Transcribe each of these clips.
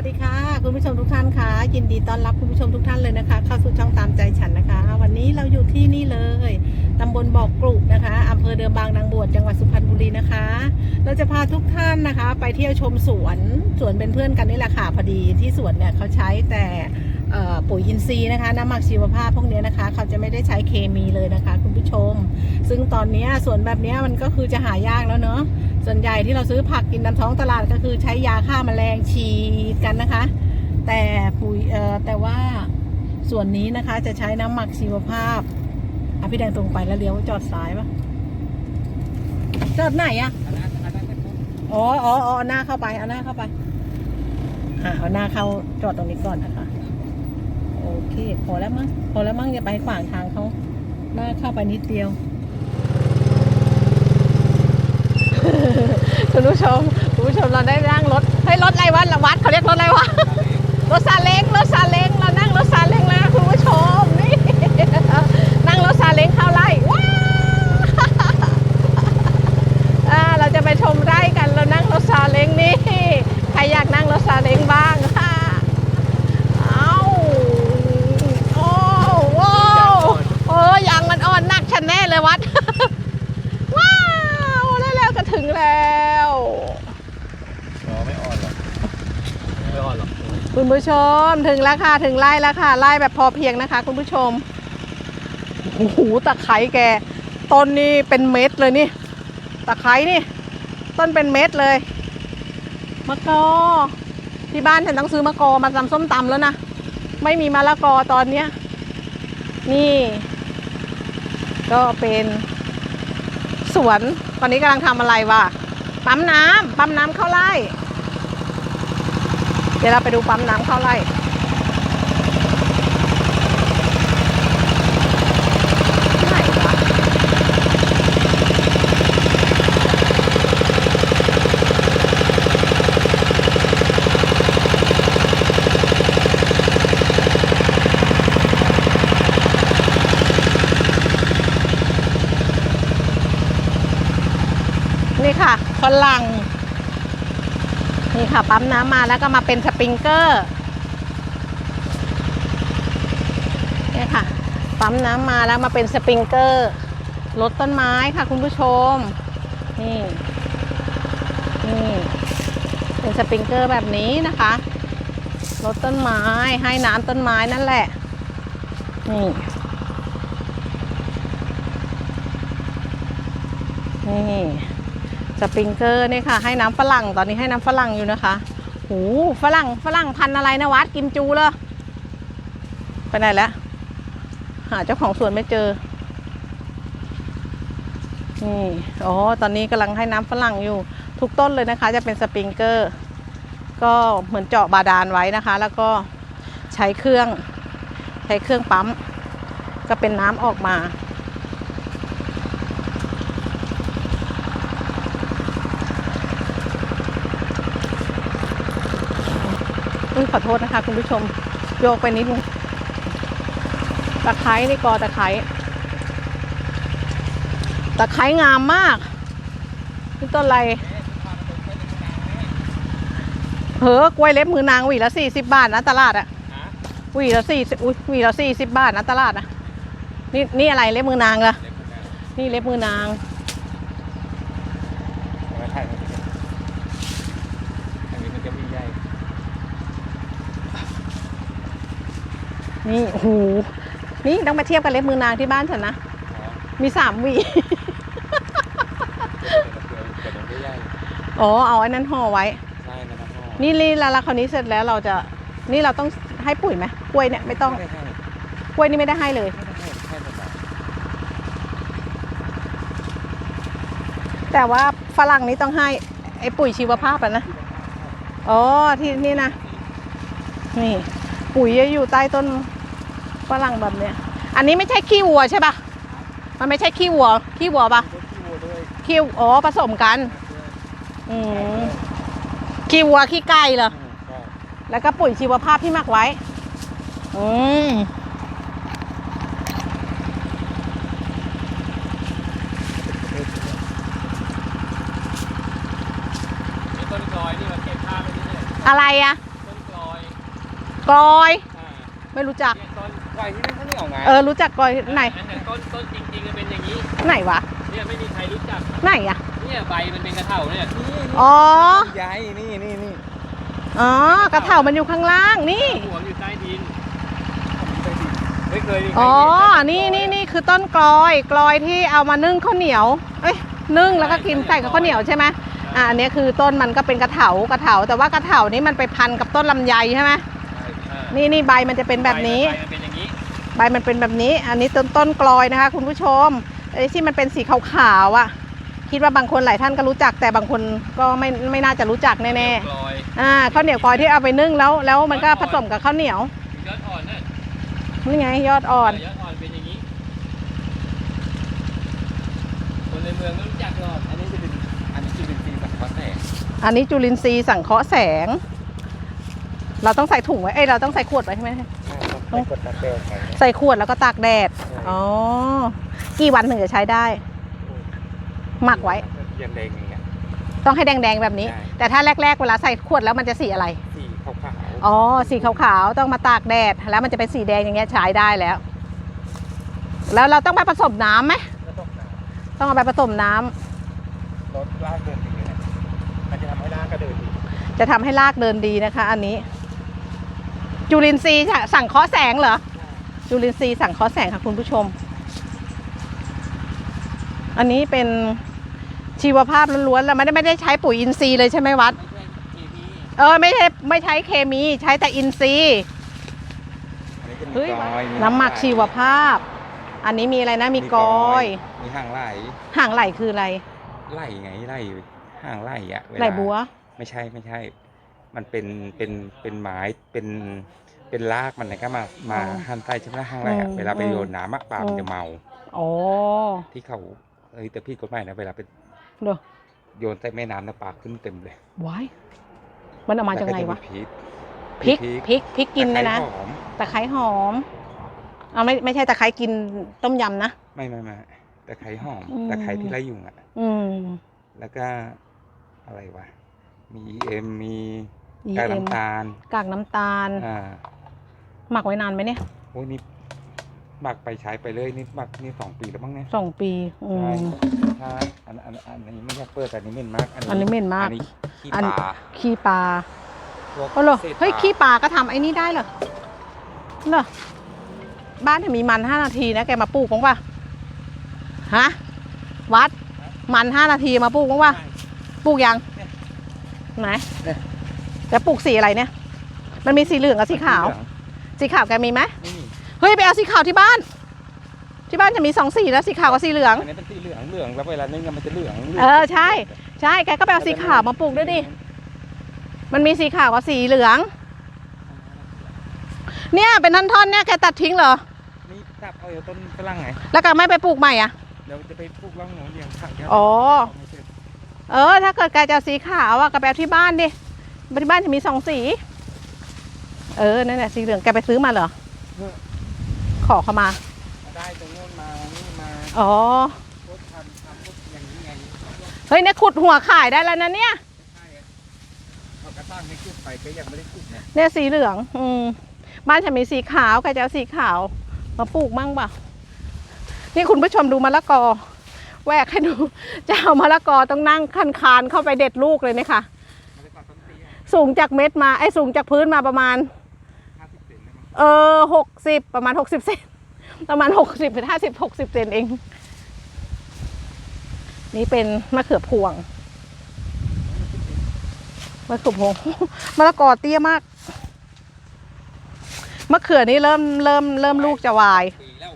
วัสดีค่ะ คุณผู้ชมทุกท่านค่ะ ยินดีต้อนรับคุณผู้ชมทุกท่านเลยนะคะ เข้าสู่ช่องตามใจฉันนะคะ วันนี้เราอยู่ที่นี่เลยตำบลบอกกรุนะคะอำเภอเดิมบางนางบวชจังหวัดสุพรรณบุรีนะคะ เราจะพาทุกท่านนะคะ ไปเที่ยวชมสวนสวนเป็นเพื่อนกันนี่แหละค่ะพอดีที่สวนเนี่ยเขาใช้แต่ปุ๋ยอินทรีย์นะคะน้ำหมักชีวภาพพวกเนี้ยนะคะ เขาจะไม่ได้ใช้เคมีเลยนะคะ คุณผู้ชม ซึ่งตอนนี้สวนแบบนี้มันก็คือจะหายากแล้วเนาะส่วนใหญ่ที่เราซื้อผักกินตามท้องตลาดก็คือใช้ยาฆ่าแมลงฉีดก นะคะ แต่ปุ๋ยเอ่อแต่ว่าส่วนนี้นะคะจะใช้น้ำหมักชีวภาพอะพี่แดงตรงไปแล้วเลี้ยวจอดซ้ายปะจอดไหนอะอ๋ออ๋ออ๋อเอาหน้าเข้าไป เอาหน้าเข้าไป อะเอาหน้าเข้าจอดตรงนี้ก่อนนะคะ โอเค พอแล้วมั้ง พอแล้วมั้งอย่าไปขวางทางเขาหน้าเข้าไปนิดเดียวคุณผู้ชมคุณผู้ชมเราได้นั่งรถ ฮ้ยรถอะไรวะวัดเขาเรียกรถอะไรวะ รถซาเล้งรถซาเล้งเรานั่งรถซาเล้งแล้วนะคุณผู้ชมนี่ นั่งรถซาเล้งเข้าไร่ว้าวอ่าเราจะไปชมไร่กันเรานั่งรถซาเล้งนี่ใครอยากนั่งรถซาเล้งบ้าง ค่ะเอาโอ้โหโอ้ยางมันอ่อนหนักฉันแน่เลยวัด ว้าวแล้วแล้วก็ถึงแล้ว อ๋อไม่อ่อนหรอกไม่อ่อนหรอก คุณผู้ ชมถึงแล้วค่ะถึงไร่แล้วค่ะไร่แบบพอเพียงนะคะ คุณผู้ชมโอ้โหตะไคร้แกต้นนี่เป็นเม็ดเลยนี่ตะไคร้นี่ ต้นเป็นเม็ดเลยมะกอที่บ้านฉันต้องซื้อมะกอมาทำส้มตำแล้วนะไม่มีมะละกอตอนเนี้ยนี่ ก็เป็นสวนตอนนี้กำลังทำอะไรวะปั๊มน้ำปั๊มน้ำเข้าไร่ เดี๋ยวเราไปดูปั๊มน้ำเข้าไร่นวะนี่ค่ะฝรั่ง ค่ะ ปั๊มน้ำมาแล้วก็มาเป็นสปริงเกอร์นี่ค่ะ ปั๊มน้ำมาแล้วมาเป็นสปริงเกอร์ลดต้นไม้ค่ะคุณผู้ชม นี่นี่เป็นสปริงเกอร์แบบนี้นะคะลดต้นไม้ให้น้ำต้นไม้นั่นแหละ นี่นี่ สปริงเกอร์นี่ค่ะ ให้น้ำฝรั่งตอนนี้ให้น้ำฝรั่งอยู่นะคะโอ้ฝรั่งฝรั่งพันอะไรนะวัดกิมจูเลยไปไหนแล้ว หาเจ้าของสวนไม่เจอ นี่อ๋อตอนนี้กำลังให้น้ำฝรั่งอยู่ ทุกต้นเลยนะคะ จะเป็นสปริงเกอร์ ก็เหมือนเจาะบาดาลไว้นะคะ แล้วก็ใช้เครื่อง ใช้เครื่องปั๊ม ก็เป็นน้ำออกมา อุ้ยขอโทษนะคะ คุณผู้ชมโยกไปนิดนึงตะไคร้นี่กอตะไคร้ตะไคร้งามมากนี่ต้นอะไรเหอกล้วยเล็บมือนางหวีละสี่สิบบาทนะตลาดอะหวีละสี่อุ้ยหวีละสี่สิบบาทนะตลาดอะนี่นี่อะไรเล็บมือนางละนี่เล็บมือนาง ไม่ถ่ายอันนี้มันจะมีใหญ่ นี่โอ้โหนี่ต้องมาเทียบกับเล็บมือนางที่บ้านฉันนะอ๋อมีสามหวี เกิดมันไม่ใหญ่อ๋อ เอาอันนั้นห่อไว้ ใช่นะครับพ่อนี่ลีแล้วคราวนี้เสร็จแล้วเราจะ นี่เราต้องให้ปุ๋ยไหมกล้วยเนี่ยไม่ต้อง ไม่ได้ให้กล้วยนี่ไม่ได้ให้เลย ไม่ได้ให้แค่ต้นไม้แต่ว่าฝรั่งนี้ต้องให้ ไอ้ปุ๋ยชีวภาพอะนะ อ๋อ ที่นี่นะ นี่ ปุ๋ยจะอยู่ใต้ต้น ฝรั่งแบบเนี้ย อันนี้ไม่ใช่ขี้วัวใช่ปะมันไม่ใช่ขี้วัว ขี้วัวปะรถที่วัวด้วยขี้อ๋อผสมกัน อืมขี้วัวขี้ไก่เหรออืมใช่แล้วก็ปุ๋ยชีวภาพที่หมักไว้ อืมนี่ต้นกลอยนี่มันเก็บผ้าไปที่เนี่ยอะไรอะต้นกลกลอยอ่าไม่รู้จักเนี่ ยต้นไฟที่นั่นเขาเหนียวไงเออรู้จักกลอยไหนอัเยต้นต้นจริงๆมันเป็นอย่างนี้ ไหนวะเนี่ยไม่มีใครรู้จัก ไหนอะเนี่ยใบมันเป็นกระเถาเนี่ยอ๋อใหญ่นี่นี่นี่อ๋อกระเถามันอยู่ข้างล่างนี่ หัวอยู่ใต้ดินไม่เคยมีใครอ๋อเห็นี่นี่นี่คือต้นกลอยกลอยที่เอามานึ่งข้าวเหนียว เอ้ยนึ่งแล้วก็กินใส่กับข้าวเหนียวใช่ไหมอ่าอันนี้คือต้นมันก็เป็นกระเถากระเถาแต่ว่ากระเถานี้มันไปพันกับต้นลำไยใช่ไหมอ่านี่นี่ใบมันจะเป็นแบบนี้ ใบมันเป็นอย่างนี้ ใบมันเป็นแบบนี้ อันนี้ต้นต้นกลอยนะคะ คุณผู้ชมไอ้ที่มันเป็นสีขาวๆอะ คิดว่าบางคนหลายท่านก็รู้จัก แต่บางคนก็ไม่ไม่น่าจะรู้จักแน่กลอยๆอ่าข้าวเหนียวกลอยที่เอาไปนึ่งแล้ว แล้วมันก็ผสมกับข้าวเหนียวยอดอ่อนเนี่ยนี่ไง ยอดอ่อน ยอดอ่อนเป็นอย่างนี้ คนในเมืองไม่รู้จักหรอกอันนี้จะเป็นอันนี้จะเป็นสีสังเคราะห์แสงอันนี้จุลินทรีย์สังเคราะห์แสง เราต้องใส่ถุงไว้เอ้ยเราต้องใส่ขวดไว้ใช่ไหม ต้องกดตะเกียบไปใส่ขวดแล้วก็ตากแดด อ๋อ กี่วันถึงจะใช้ได้ หมักไว้ยังแดงอย่างเงี้ยต้องให้แดงๆแบบนี้ใช่แต่ถ้าแรกๆเวลาใส่ขวดแล้วมันจะสีอะไร สีขาวๆ อ๋อ สีขาวๆ ต้องมาตากแดด แล้วมันจะเป็นสีแดงอย่างเงี้ยใช้ได้แล้ว แล้วเราต้องไปผสมน้ำไหมก็ต้องน้ต้องเอาไปผสมน้ำำรถลากเดินอย่างเงี้ยมันจะทำให้ลากก็เดินดี จะทำให้รากเดินดีนะคะ อันนี้ จุลินทรีย์สั่งเคราะห์แสงเหรอ จุลินทรีย์สั่งเคราะห์แสงค่ะคุณผู้ชม อันนี้เป็นชีวภาพล้วนๆแล้วไม่ได้ไม่ได้ใช้ปุ๋ยอินทรีย์เลยใช่ไหมวัดไม่ใช่ทีพีเออไม่ใช่ไม่ใช้เคมีใช้แต่อินทรีย์อันนี้จะมีเฮ้ยกอยน้ำหมักชีวภาพ อันนี้มีอะไรนะมีกอย มีห่างไหลห่างไหลคืออะไรไหลไงไหลห่างไหลอะเวลาไหลบัว ไม่ใช่ไม่ใช่ มันเป็นเป็นเป็นไม้เป็นเป็นรากมันเนี่ยก็มามาหั่นใต้ใช่ไหมล่ะห่างไหลอะอืมเวลาไปอืมโยนน้ำอะปลาอืมันมจะเมาอ๋อที่เขาเอ้ยแต่พี่กฎหมายนะเวลาไปเดี๋ยวโยนใส่แม่น้ำนะปลาขึ้นเต็มเลยว้ายมันเอามาจากไงวะแล้ก็จมีพริกพริกพริกพริกกินเลยนะตไคร้หอมตะไคร้หอมเอาไม่ไม่ใช่ตะไคร้กินต้มยำนะ ไม่ไม่ไม่ตะไคร้หอมอืม ตะไคร้ที่ไล่ยุงอะอืม แล้วก็อะไรวะมีเอ็มมี EM กากน้ำตาล กากน้ำตาล อ่าหมักไว้นานไหมเนี่ยโอ้ยนี่หมักไปใช้ไปเลยนี่หมักนี่สองปีแล้วมั้งเนี่ยสองปีอืใช่มถ้าอันอันอันนี้ไม่อยากเปิดแต่อันนี้เหม็นมากอันนี้เหม็นมากอันนี้ขี้อัน ปลาขี้ปลาพวกโอ้โหศษเฮ้ยปลาขี้ปลาก็ทำไอ้นี่ได้เหรอเหรอบ้านเนี่ยมีมันห้านาทีนะแกมาปลูกบ้างปะฮะวัดมันห้านาทีมาปลูกบ้างปะปลูกยังไหนเนี่ย แล้วปลูกสีอะไรเนี่ย มันมีสีเหลืองกับสีขาว สีขาวแกมีไหมไม่มีเฮ้ยไปเอาสีขาวที่บ้าน ที่บ้านจะมีสองสีแล้วสีขาวกับสีเหลือง อันนี้เป็นสีเหลืองเหลืองแล้วเวลานึ่งอะมันจะเหลืองหลืงเออใช่ ใช่แกก็ไปเอาสีขาวมาปลูกด้วยดิ มันมีสีขาวกับสีเหลือง เนี่ยเป็นท่อนๆเนี่ยแกตัดทิ้งเหรอ นี่จับเอาต้นฝรั่งไงแล้วก็ไม่ไปปลูกใหม่อะ เดี๋ยวจะไปปลูกร่องหนูเลี้ยงผักเดี๋ยวอ๋อไม่เสร็จเออถ้าเกิดแกจะเอาสีขาวอะก็ไปเอาที่บ้านดิ ที่บ้านจะมีสองสี เออ นั่นแหละสีเหลือง แกไปซื้อมาเหรอ ขอเขามา ได้ตรงโน้นมา นี่มาอ๋อ พวกทำทำพวกอย่างนี้ไงเฮ้ยเนี่ยขุดหัวขายได้แล้วนะเนี่ย ใช่อะเอากระตั้งให้ขุดไปก็ยังไม่ได้ขุดเนี่ยเนี่ยสีเหลือง อืม บ้านฉันมีสีขาวใครจะเอาสีขาว มาปลูกมั่งเปล่านี่คุณผู้ชมดูมะละกอแหวกให้ดู จะเอามะละกอต้องนั่งคันคานๆเข้าไปเด็ดลูกเลยเนี่ยค่ะ สูงจากเม็ดมาไอ้สูงจากพื้นมาประมาณห้าสิบเซนนะมั้งเออหกสิบประมาณหกสิบเซนประมาณหกสิบถึงห้าสิบหกสิบเซนเอง นี่เป็นมะเขือพวงมะเขือพวงมะละกอเตี้ยมากมะเขือนี่เริ่มเริ่มเริ่มลูกจะวายปีแล้ว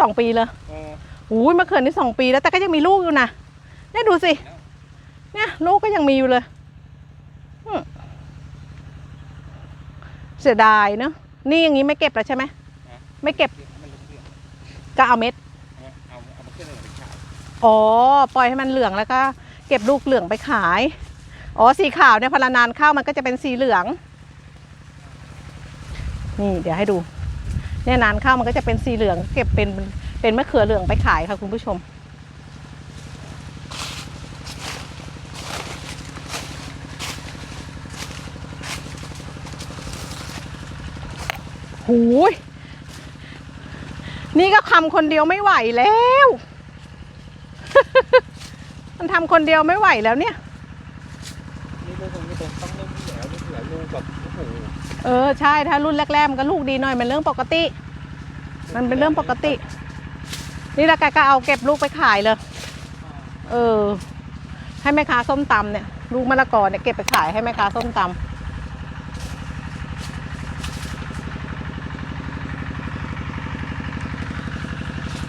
สองปีเลยเอออุ้ยมะเขือนี่สองปีแล้วแต่ก็ยังมีลูกอยู่นะเนี่ยดูสิ เนี่ยลูกก็ยังมีอยู่เลย อืม เสียดายเนอะนี่อย่างนี้ไม่เก็บแล้วใช่ไหมไม่เก็บเดี๋ยวให้มันเหลืองก็เอาเม็ดๆเอาเอาเอามาขึ้นเลยไปขายอ๋อ ปล่อยให้มันเหลืองแล้วก็ เก็บลูกเหลืองไปขาย อ๋อ สีขาวเนี่ยพอนานๆเข้ามันก็จะเป็นสีเหลือง นี่เดี๋ยวให้ดู เนี่ยนานเข้ามันก็จะเป็นสีเหลือง เก็บเป็นเป็นมะเขือเหลืองไปขายค่ะคุณผู้ชม หูยนี่ก็ทำคนเดียวไม่ไหวแล้ว มันทำคนเดียวไม่ไหวแล้วเนี่ย นี่ลูกมันไม่ตรงต้องเริ่มที่แล้วนี่เหลือลูกแบบโอ้โหเออใช่ถ้ารุ่นแรกๆมันก็ลูกดีหน่อยมันเรื่องปกติ มันเป็นเรื่องปกติ นี่แล้วแกก็เอาเก็บลูกไปขายเลย เออ ให้แม่ค้าส้มตำเนี่ย ลูกมะละกอเนี่ยเก็บไปขายให้แม่ค้าส้มตำ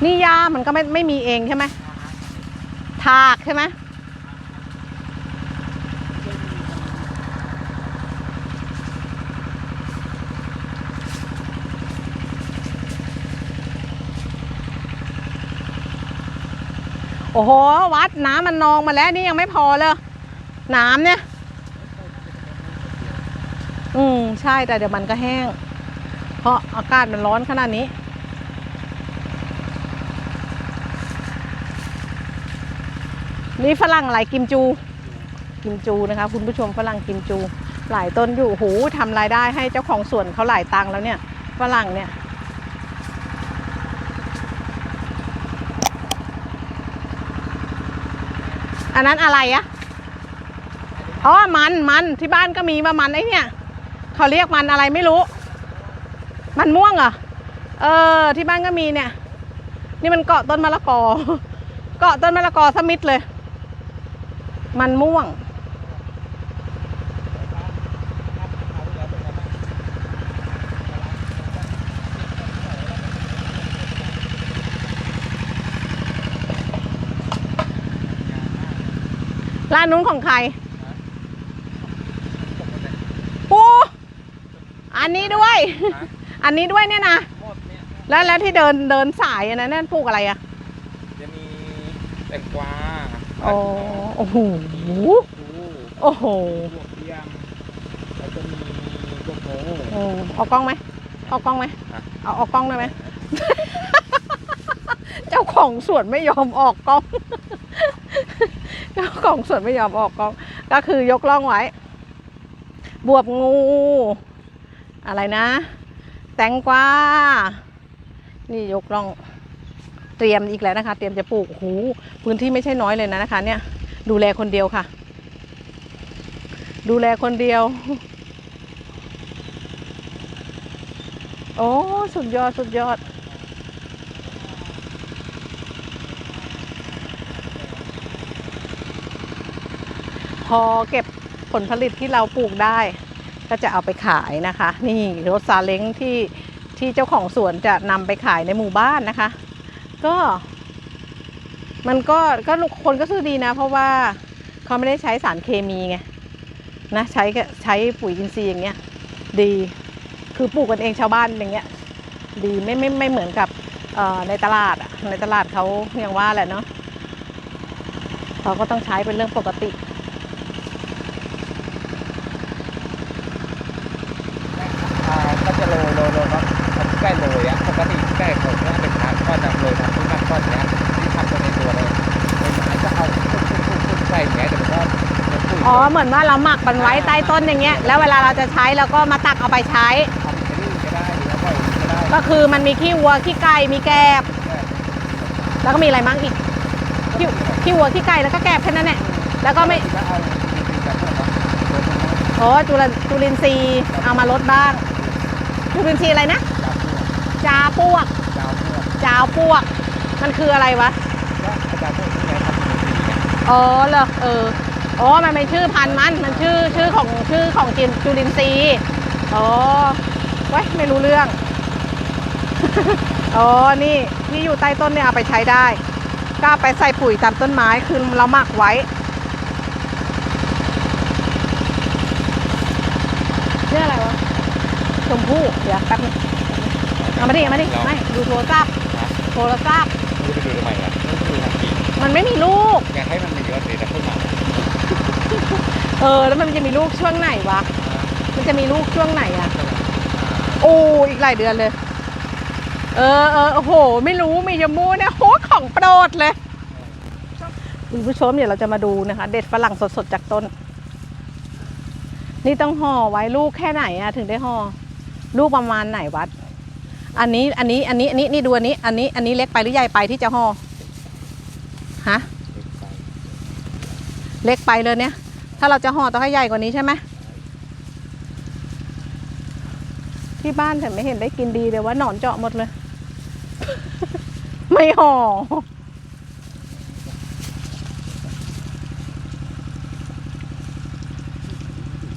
นี่ยามันก็ไม่ไม่มีเองใช่ไหมถากใช่ไหมโอ้โห วัดน้ำมันนองมาแล้วนี่ยังไม่พอเลยน้ำเนี่ย อืมใช่แต่เดี๋ยวมันก็แห้ง เพราะอากาศมันร้อนขนาดนี้ นี่ฝรั่งอะไรกิมจู กิมจูนะคะ คุณผู้ชมฝรั่งกิมจู หลายต้นอยู่หูทำรายได้ให้เจ้าของสวนเขาหลายตังแล้วเนี่ยฝรั่งเนี่ยอันนั้นอะไรอะอ๋อ มัน มัน ที่บ้านก็มีมามันไอ้เนี่ย เขาเรียกมันอะไรไม่รู้ มันม่วงเหรอ เออ ที่บ้านก็มีเนี่ย นี่มันเกาะต้นมะละกอ เกาะต้นมะละกอสมิดเลย มันม่วง ร้านนู้นของใครโอ้อันนี้ด้วย อันนี้ด้วยเนี่ยนะหมดเนี่ยแล้วแล้วที่เดินเดินสายอันนั้นนั่นปลูกอะไรอะจะมีแตงกวาอ๋อโอ้โหดูโอ้โหบวกเทียมแล้วก็มีพวกโง่อืมเอากล้องไหมเอากล้องไหมฮะเอาเอากล้องได้ไหมเจ้าของสวนไม่ยอมออกกล้อง เจ้าของสวนไม่ยอมออกกล้อง ก็คือยกล่องไว้ บวบงู อะไรนะ แตงกวา นี่ยกล่อง เตรียมอีกแล้วนะคะ เตรียมจะปลูกโอ้โหพื้นที่ไม่ใช่น้อยเลยนะนะคะ เนี่ยดูแลคนเดียวค่ะ ดูแลคนเดียว โอ้สุดยอดสุดยอดพอเก็บผลผลิตที่เราปลูกได้ ก็จะเอาไปขายนะคะ นี่รถซาเล้งที่ที่เจ้าของสวนจะนำไปขายในหมู่บ้านนะคะ ก็ มันก็ก็คนก็ซื้อดีนะ เพราะว่าเขาไม่ได้ใช้สารเคมีไงนะใช้ใช้ปุ๋ยอินทรีย์อย่างเงี้ยดีคือปลูกกันเองชาวบ้านอย่างเงี้ยดีไม่ไม่ไม่เหมือนกับในตลาดอะในตลาดเขาอย่างว่าแหละเนาะเขาก็ต้องใช้เป็นเรื่องปกติอ่าก็จะโรยโรยโรยครับใกล้โรยอะปกติใกล้ผมเนี่ยเป็นางก็จะโรยทางที่มันก้อนเนี้ยที่ทำตัวในตัวเลยใบไม้ก็เอาขึ้นขึ้นขึ้นขึ้นใส่อย่างเงี้ยเดี๋ยวมันก็จะปุ๋ยอ๋อเหมือนว่าเราหมักมันไว้ใต้ต้นอย่างเงี้ยแล้วเวลาเราจะใช้เราก็มาตักเอาไปใช้ ทำเป็นนี่ก็ได้หรือว่าปล่อยก็ได้ก็คือมันมีขี้วัวขี้ไก่มีแกบ แล้วก็มีอะไรมั่งอีกขี้ขี้วัวขี้ไก่แล้วก็แกบแค่นั้นแหละแล้วก็ไม่ก็เอาจริงๆแบบพวกว่าตัวมันนะโอ้จุลจุลินทรีย์เอามาลดบ้างจุลินทรีย์อะไรนะดาพวจาปวก ดาวพวกจาวปวก มันคืออะไรวะก็อาจารย์พวกที่ไหนทำเป็นสีเนี่ยอ๋อเหรอเอออ๋อมันเป็นชื่อพันธุ์มัน มันชื่อชื่อของชื่อของจินจุลินทรีย์อ๋อไว้ยไม่รู้เรื่อง อ๋อ นี่ที่อยู่ใต้ต้นเนี่ยเอาไปใช้ได้ ก็เอาไปใส่ปุ๋ยตามต้นไม้คือเราหมักไว้ เรื่องอะไรวะชมพู่เดี๋ยวแป๊บนึงเอามาดิเอามาดิไม่ดูโทรศัพท์ โทรศัพท์ไม่รู้ไปดูทำไมอะไม่รู้ไปดูทำจริงมันไม่มีลูก อยากให้มันมียอดเลยนะขึ้นมาเออ แล้วมันจะมีลูกช่วงไหนวะ มันจะมีลูกช่วงไหนอะโอ้อีกหลายเดือนเลย เออเออโอ้โห ไม่รู้มียมูเนี่ยโหของโปรดเลยคุณผู้ชมเดี๋ยวเราจะมาดูนะคะ เด็ดฝรั่งสดๆจากต้น นี่ต้องห่อไว้ลูกแค่ไหนอะถึงได้ห่อลูกประมาณไหนวัด อันนี้อันนี้อันนี้อันนี้นี่ดูอันนี้อันนี้อันนี้เล็กไปหรือใหญ่ไปที่จะห่อฮะเล็กไปเลยเนี่ย ถ้าเราจะห่อต้องให้ใหญ่กว่านี้ใช่ไหมที่บ้านฉันไม่เห็นได้กินดีเลยว่าหนอนเจาะหมดเลย ไม่ห่อ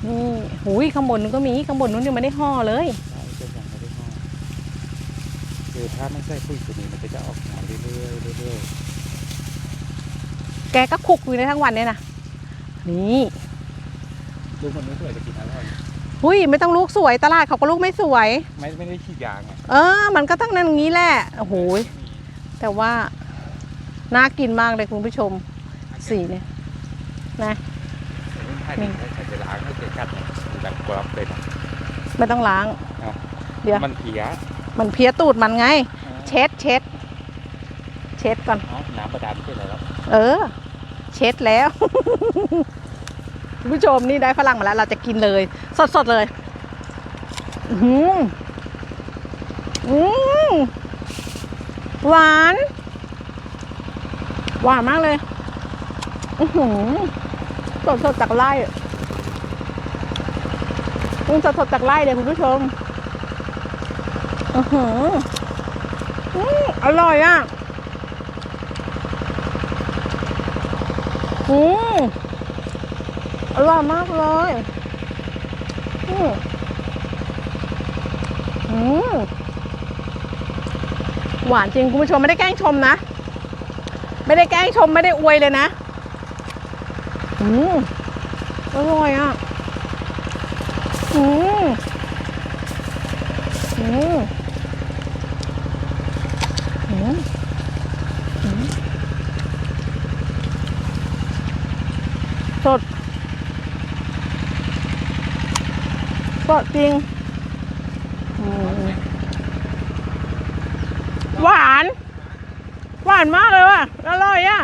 นี่หุยข้างบนนู้นก็มีข้างบนนู้นยังไม่ได้ห่อเลย ใช่ก็ยังไม่ได้ห่อ คือถ้าไม่ใส่ปุ๋ยตัวนี้มันก็จะออกมาเรื่อยๆเรื่อยแกก็คุกอยู่ในทั้งวันเนี่ยนะนี่ๆลูกมันไม่สวยจะกินอร่อยหุยไม่ต้องลูกสวยตลาดเขาก็ลูกไม่สวย ไม่ไม่ได้ฉีดยาไงเออ มันก็ต้องนั่นงี้แหละโอ้โหยแต่ว่าน่ากินมากเลยคุณผู้ชมสีเนี่ยนะถ้าดีใครจะล้างให้เกิดกัดเนี่ยมันแบบกรอบเลยนะ ไม่ต้องล้างอะเดี๋ยว มันเพี้ย มันเพี้ยตูดมันไง เช็ดเช็ดเช็ดก่อน อ๋อน้ำประดานไม่ใช่อะไรแล้วเออ เช็ดแล้ว คุณผู้ชมนี่ได้ฝรั่งมาแล้ว เราจะกินเลย สดสดๆเลย อือหืออืมหวาน หวานมากเลย อือหือสดสดๆจากไร่อืมสดสดๆจากไร่เลยคุณผู้ชม อือหืออร่อยอะอืมอร่อยมากเลยอืมอืมหวานจริงคุณผู้ชมไม่ได้แกล้งชมนะ ไม่ได้แกล้งชมไม่ได้อวยเลยนะอืมอร่อยอะ อืมอืมอืมอืม สดสดจริงอืมหวาน หวานมากเลยว่ะ อร่อยอะ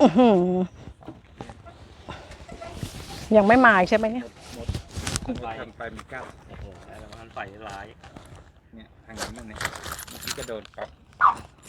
อื้อหือยังไม่มาอีกใช่ไหมเนี่ยไปไปมีก้าวโอ้โหแล้วมันไฟร้าย เนี่ย ทางนั้นนั่นเนี่ยเมื่อกี้ก็โดนก๊อป